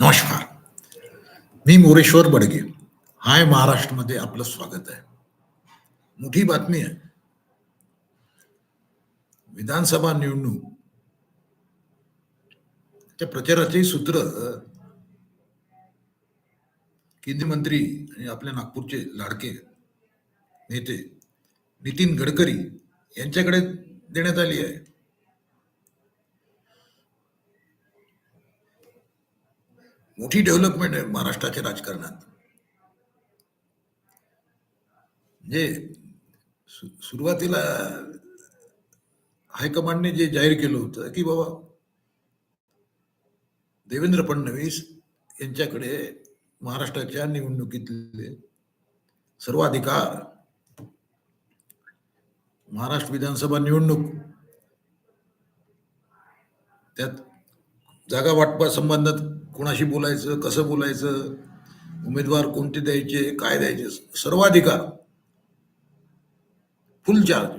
नमस्कार. मी मोरेश्वर बडगे. हाय महाराष्ट्रमध्ये आपलं स्वागत आहे. मोठी बातमी आहे. विधानसभा निवडणूक. त्या प्रचाराचे सूत्र केंद्रीय मंत्री आणि आपल्या नागपूरचे लाडके नेते नितीन गडकरी यांच्याकडे देण्यात आली आहे. मोठी डेव्हलपमेंट आहे महाराष्ट्राच्या राजकारणात. म्हणजे सुरुवातीला हायकमांडने जे जाहीर केलं होतं की बाबा देवेंद्र फडणवीस यांच्याकडे महाराष्ट्राच्या निवडणुकीतले सर्व अधिकार महाराष्ट्र विधानसभा निवडणूक त्यात जागा वाटपा संबंधात कोणाशी बोलायचं कसं बोलायचं उमेदवार कोणते द्यायचे काय द्यायचे सर्वाधिकार. फुल चार्ज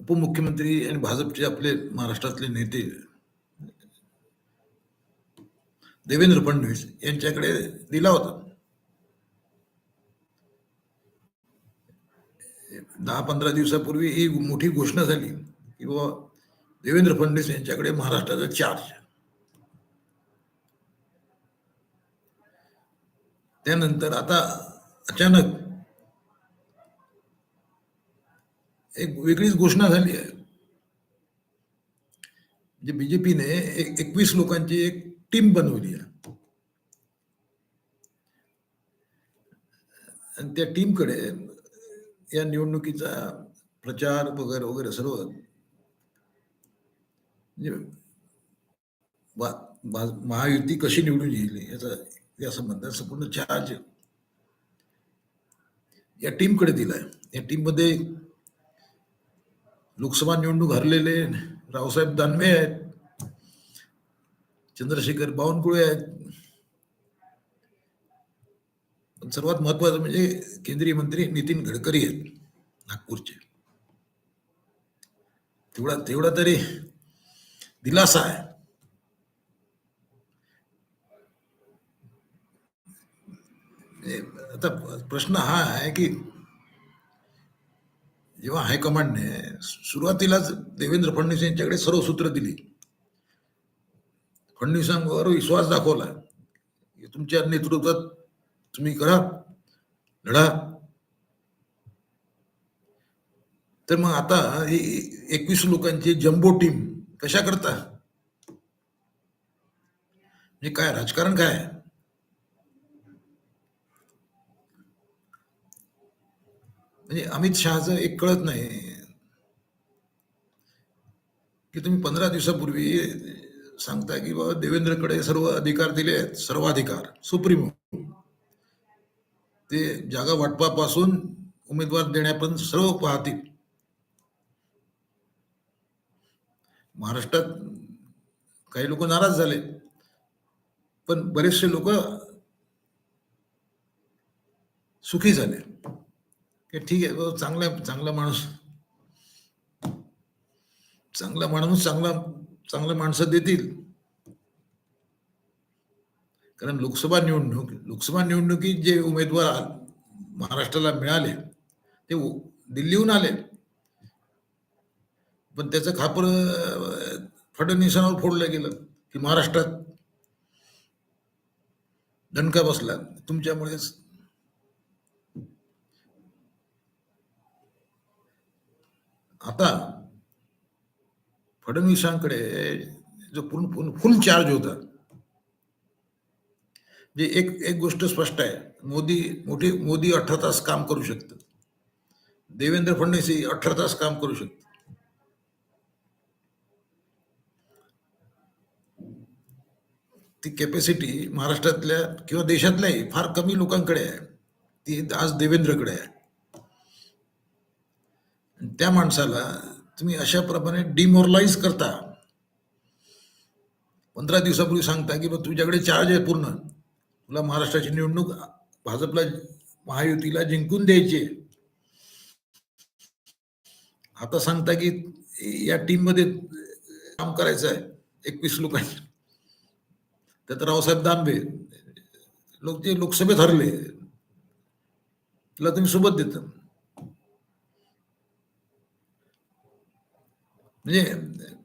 उपमुख्यमंत्री आणि भाजपचे आपले महाराष्ट्रातले नेते. देवेंद्र फडणवीस यांच्याकडे दिला होता. दहा पंधरा दिवसापूर्वी ही मोठी घोषणा झाली की बाबा देवेंद्र फडणवीस यांच्याकडे महाराष्ट्राचा चार्ज त्यानंतर आता अचानक एक वेगळीच घोषणा झाली आहे. म्हणजे बीजेपीने एक एकवीस लोकांची एक टीम बनवली आहे. आणि त्या टीमकडे या निवडणुकीचा प्रचार वगैरे वगैरे सर्व म्हणजे महायुती कशी निवडून येईल याचा या संबंधात संपूर्ण चार्ज या टीमकडे दिलाय. या टीममध्ये लोकसभा निवडणूक हरलेले रावसाहेब दानवे आहेत चंद्रशेखर बावनकुळे आहेत. पण सर्वात महत्वाचं म्हणजे केंद्रीय मंत्री नितीन गडकरी आहेत नागपूरचे. तेवढा तेवढा तरी दिलासा आहे. आता प्रश्न हा आहे की जेव्हा हायकमांडने सुरुवातीलाच देवेंद्र फडणवीस यांच्याकडे सर्व सूत्र दिली. फडणवीसांवर विश्वास दाखवला. तुमच्या नेतृत्वात तुम्ही करा लढा. तर मग आता ही एकवीस लोकांची जम्बो टीम कशा करता? म्हणजे काय राजकारण काय? म्हणजे अमित शहाचं एक कळत नाही. की तुम्ही पंधरा दिवसापूर्वी सांगता की बाबा देवेंद्रकडे सर्व अधिकार दिले आहेत सर्वाधिकार सुप्रीमो. ते जागा वाटपापासून उमेदवार देण्यापर्यंत सर्व पाहतील. महाराष्ट्रात काही लोक नाराज झाले. पण बरेचसे लोक सुखी झाले. की ठीक आहे चांगला चांगला माणूस. चांगला माणूस चांगला चांगला माणसं देतील. कारण लोकसभा निवडणूक लोकसभा निवडणुकीत जे उमेदवार महाराष्ट्राला मिळाले ते दिल्लीहून आले. पण त्याचं खापर फडणवीसांवर फोडलं गेलं की महाराष्ट्रात दणका बसला. तुमच्यामुळेच आता फडणवीसांकडे जो पूर्ण फुल फुल चार्ज होता जे एक एक गोष्ट स्पष्ट आहे. मोदी मोठी मोदी अठरा तास काम करू शकतात देवेंद्र फडणवीस अठरा तास काम करू शकतात ती कॅपॅसिटी महाराष्ट्रातल्या किंवा देशातल्याही फार कमी लोकांकडे आहे. ती आज देवेंद्रकडे आहे. त्या माणसाला तुम्ही अशा प्रमाणे डिमोरलाइज करता. पंधरा दिवसापूर्वी सांगता की बा तुझ्याकडे चार्ज आहे पूर्ण. तुला महाराष्ट्राची निवडणूक भाजपला महायुतीला जिंकून द्यायची आता सांगता की या टीममध्ये काम करायचं आहे एकवीस लोकांनी त्यात रावसाहेब दानवे लोक जे लोकसभेत हरले त्याला तुम्ही सोबत देत म्हणजे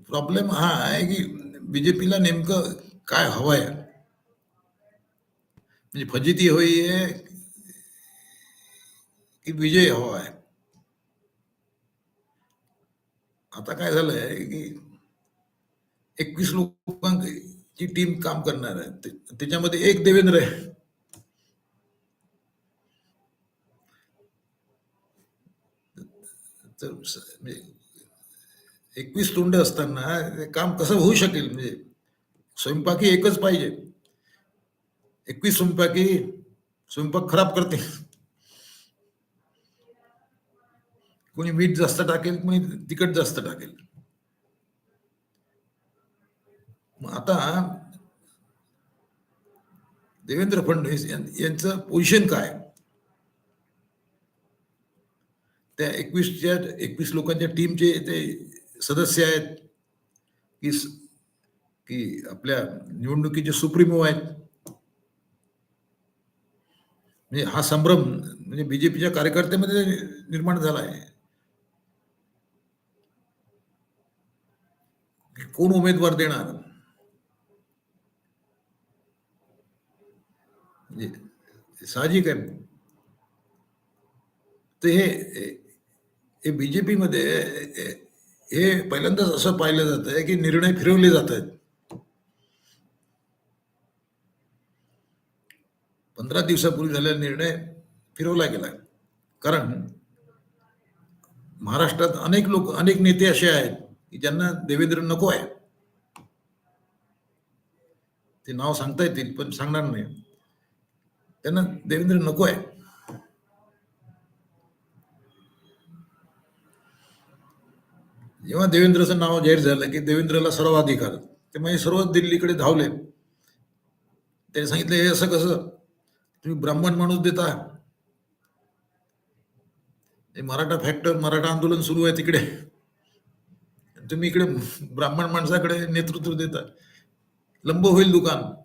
प्रॉब्लेम हा आहे की बीजेपीला नेमकं काय हवं आहे म्हणजे फजिती हवी आहे की विजय हवा आहे आता काय झालंय की एकवीस लोकांची टीम काम करणार आहे. ते- त्याच्यामध्ये एक देवेंद्र आहे. तर एकवीस असताना ते काम कसं होऊ शकेल? म्हणजे स्वयंपाकी एकच पाहिजे. एकवीस स्वयंपाकी, स्वयंपाक खराब करते कोणी मीठ जास्त टाकेल, कोणी तिखट जास्त टाकेल. आता देवेंद्र फडणवीस यांचं पोझिशन काय? त्या एकवीसच्या एकवीस लोकांच्या टीमचे ते सदस्य आहेत. की की आपल्या निवडणुकीचे सुप्रीमो आहेत. म्हणजे हा संभ्रम म्हणजे बीजेपीच्या कार्यकर्त्यामध्ये निर्माण झाला आहे. कोण उमेदवार देणार? साहजिक आहे. तर हे हे जे पीमध्ये हे पहिल्यांदाच असं पाहिलं जात आहे की निर्णय फिरवले जात आहेत. पंधरा दिवसापूर्वी झालेला निर्णय फिरवला गेला कारण महाराष्ट्रात अनेक लोक अनेक नेते असे आहेत की ज्यांना देवेंद्र नको आहे. ते नाव सांगता येतील पण सांगणार नाही. त्यांना देवेंद्र नको आहे जेव्हा देवेंद्रचं नाव जाहीर झालं की देवेंद्रला सर्व अधिकार ते म्हणजे सर्व दिल्लीकडे धावले. त्याने सांगितलं हे असं कसं? तुम्ही ब्राह्मण माणूस देता? हे मराठा फॅक्टर मराठा आंदोलन सुरू आहे तिकडे. तुम्ही इकडे ब्राह्मण माणसाकडे नेतृत्व देता. लंब होईल दुकान.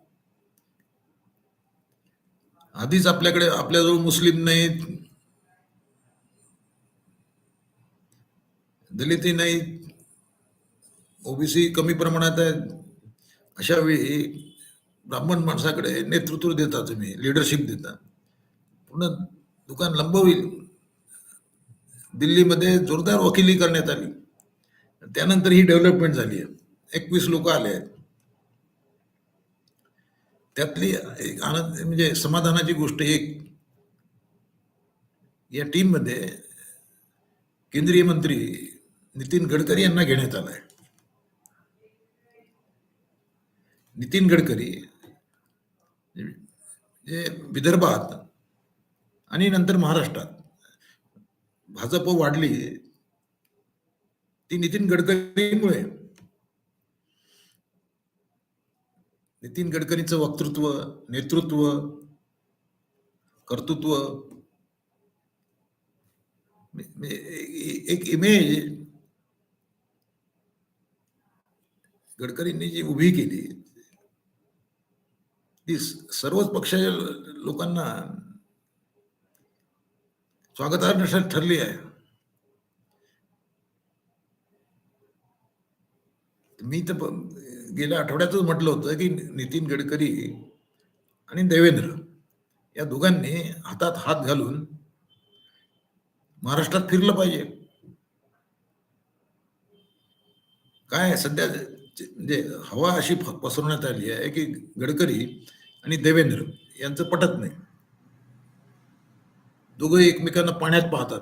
आधीच आपल्याकडे आपल्याजवळ मुस्लिम नाहीत. दलितही नाहीत. ओबीसी कमी प्रमाणात आहेत. अशा वेळी ब्राह्मण माणसाकडे नेतृत्व देता तुम्ही लिडरशिप देता. पूर्ण दुकान लंब होईल. दिल्लीमध्ये जोरदार वकिली करण्यात आली. त्यानंतर ही डेव्हलपमेंट झाली आहे. एकवीस लोक आले आहेत. त्यातली एक आनंद म्हणजे समाधानाची गोष्ट एक. या टीममध्ये केंद्रीय मंत्री नितीन गडकरी यांना घेण्यात आलाय. नितीन गडकरी जे विदर्भात आणि नंतर महाराष्ट्रात भाजप वाढली ती नितीन गडकरीमुळे नितीन गडकरींचं वक्तृत्व नेतृत्व कर्तृत्व. एक इमेज गडकरींनी जी उभी केली ती सर्वच पक्षाच्या लोकांना स्वागतार्ह ठरली आहे. मी तर गेल्या आठवड्यातच म्हटलं होतं की नितीन गडकरी आणि देवेंद्र या दोघांनी हातात हात घालून महाराष्ट्रात फिरलं पाहिजे. काय सध्या म्हणजे हवा अशी पसरवण्यात आली आहे की गडकरी आणि देवेंद्र यांचं पटत नाही. दोघं एकमेकांना पाण्यात पाहतात.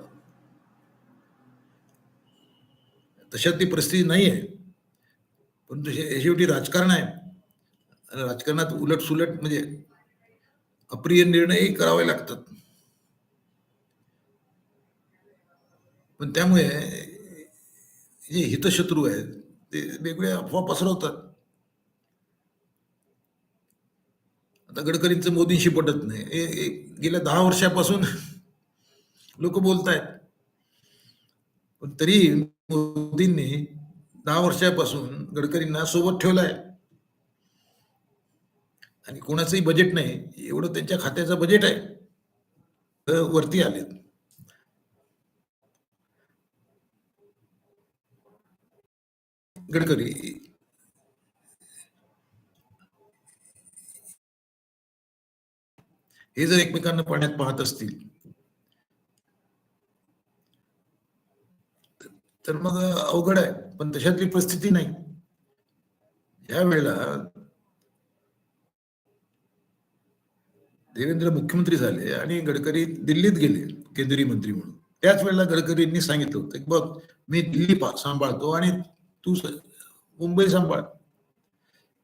तशात ती परिस्थिती नाही आहे परंतु शेवटी राजकारण आहे. राजकारणात उलट सुलट म्हणजे अप्रिय निर्णयही करावे लागतात. पण त्यामुळे जे हितशत्रू आहेत ते वेगवेगळ्या अफवा पसरवतात. आता गडकरींचं मोदींशी पटत नाही. हे गेल्या दहा वर्षापासून लोक बोलत आहेत पण तरी मोदींनी दहा वर्षापासून गडकरींना सोबत ठेवलाय. आणि कोणाचंही बजेट नाही एवढं त्यांच्या खात्याचं बजेट आहे. तर वरती आलेत. गडकरी. हे जर एकमेकांना पाण्यात पाहत असतील तर मग अवघड आहे. पण तशातली परिस्थिती नाही. या वेळेला देवेंद्र मुख्यमंत्री झाले आणि गडकरी दिल्लीत गेले केंद्रीय मंत्री म्हणून. त्याच वेळेला गडकरींनी सांगितलं होतं की बघ मी दिल्ली सांभाळतो आणि तू स- मुंबई सांभाळ.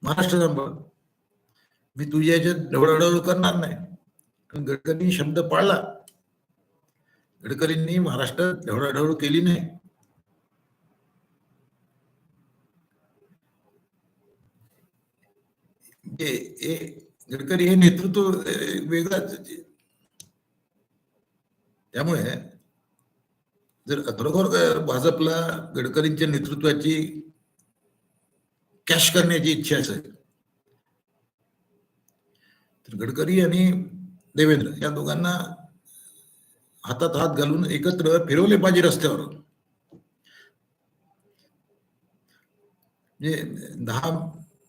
महाराष्ट्र सांभाळ. मी तुझ्या याच्यात ढवळाढवळ करणार नाही. गडकरींनी शब्द पाळला. गडकरींनी महाराष्ट्रात ढवळाढवळ केली नाही म्हणजे हे गडकरी हे नेतृत्व वेगळाच त्यामुळे जर खरोखर भाजपला गडकरींच्या नेतृत्वाची कॅश करण्याची इच्छा असेल तर गडकरी आणि देवेंद्र या दोघांना हातात हात घालून एकत्र फिरवले पाहिजे रस्त्यावर. म्हणजे दहा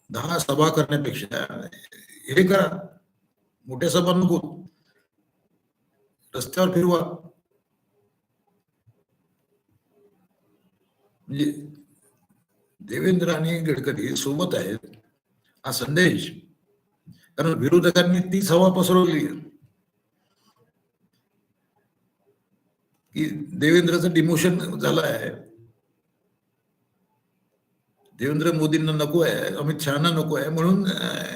दहा सभा करण्यापेक्षा हे करा. मोठ्या सभा नको. रस्त्यावर फिरवा. म्हणजे देवेंद्र आणि गडकरी सोबत आहेत. हा संदेश. कारण विरोधकांनी तीच हवा पसरवली. की देवेंद्रचं डिमोशन झालं आहे. देवेंद्र मोदींना नको आहे अमित शहाना नको आहे म्हणून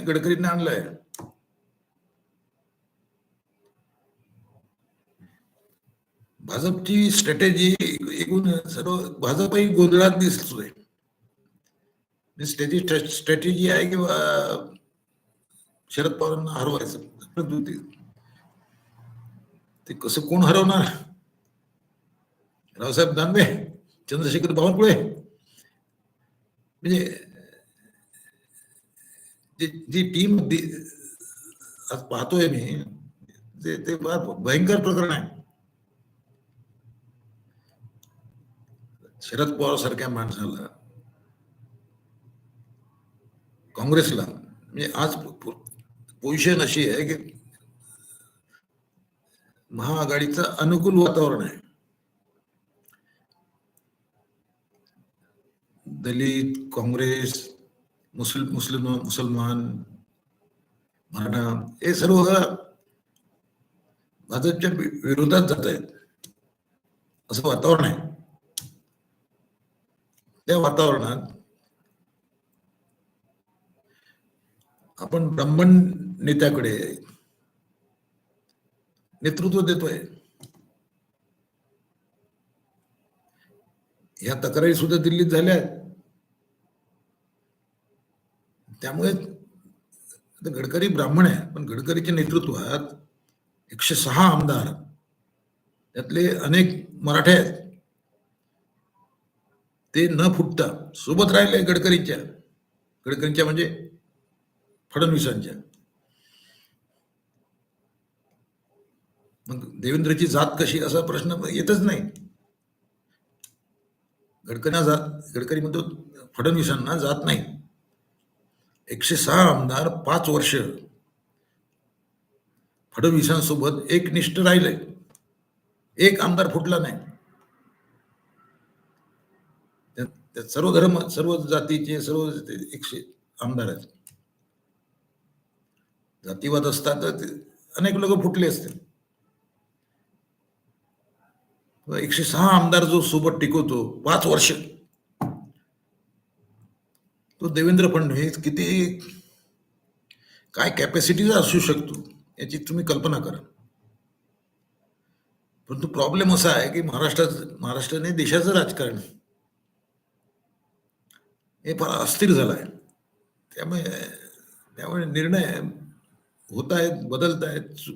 गडकरींना आणलंय भाजपची स्ट्रॅटेजी एकूण सर्व भाजपही गोंधळात दिसतोय. स्ट्रॅटेजी स्ट्रॅटेजी आहे किंवा शरद पवारांना हरवायचं. ते ते कसं कोण हरवणार? रावसाहेब दानवे चंद्रशेखर बावनकुळे म्हणजे जी- जी टीम आज पाहतोय मी ते ते भयंकर प्रकरण आहे. शरद पवार सारख्या माणसाला काँग्रेसला म्हणजे आज पोझिशन अशी आहे की महाआघाडीचं अनुकूल वातावरण आहे. दलित काँग्रेस मुस्लिम मुस्लिम मुसलमान मराठा हे सर्व भाजपच्या विरोधात जात आहेत. असं वातावरण आहे. त्या वातावरणात आपण ब्राह्मण नेत्याकडे नेतृत्व देतोय. या तक्रारी सुद्धा दिल्लीत झाल्या आहेत. त्यामुळे आता गडकरी ब्राह्मण आहे पण गडकरीच्या नेतृत्वात एकशे सहा आमदार त्यातले अनेक मराठे आहेत. ते न फुटता सोबत राहिले गडकरींच्या गडकरींच्या म्हणजे फडणवीसांच्या. मग देवेंद्रची जात कशी असा प्रश्न येतच नाही. गडकरींना जात गडकरी म्हणतो फडणवीसांना जात नाही. एकशे सहा आमदार पाच वर्ष. फडणवीसांसोबत एकनिष्ठ राहिले. एक आमदार फुटला नाही. त्यात- सर्व धर्म सर्व जातीचे सर्व एकशे आमदार आहेत. जातीवाद असतात तर ते अनेक लोक फुटले असते एकशे सहा आमदार जो सोबत टिकवतो पाच वर्ष. तो देवेंद्र फडणवीस किती काय कॅपॅसिटीचा असू शकतो याची तुम्ही कल्पना करा. परंतु प्रॉब्लेम असा आहे की महाराष्ट्रात महाराष्ट्राने देशाचं राजकारण हे फार अस्थिर झालं आहे त्यामुळे त्यामुळे निर्णय होत आहेत बदलत आहेत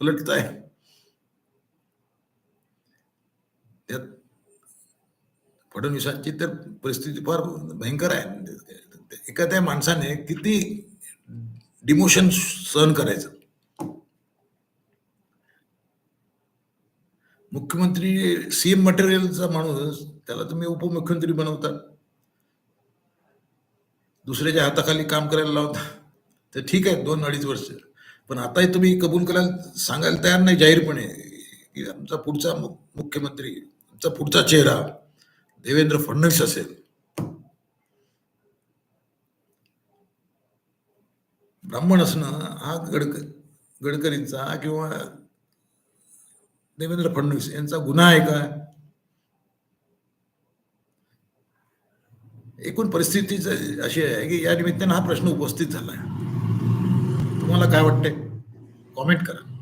पलटत आहेत. त्यात फडणवीसांची तर परिस्थिती फार भयंकर आहे. एखाद्या माणसाने किती डिमोशन सहन करायचं. मुख्यमंत्री सीएम मटेरियलचा माणूस त्याला तुम्ही उपमुख्यमंत्री बनवता. दुसऱ्याच्या हाताखाली काम करायला लावता. तर ठीक आहे दोन अडीच वर्ष. पण आताही तुम्ही कबूल करायला सांगायला तयार नाही जाहीरपणे की आमचा पुढचा मुख्यमंत्री आमचा पुढचा चेहरा देवेंद्र फडणवीस असेल. ब्राह्मण असणं हा गडक गडकरींचा किंवा देवेंद्र फडणवीस यांचा गुन्हा आहे का? एकूण परिस्थितीच अशी आहे की या निमित्तानं हा प्रश्न उपस्थित झाला आहे. तुम्हाला काय वाटतंय? कॉमेंट करा.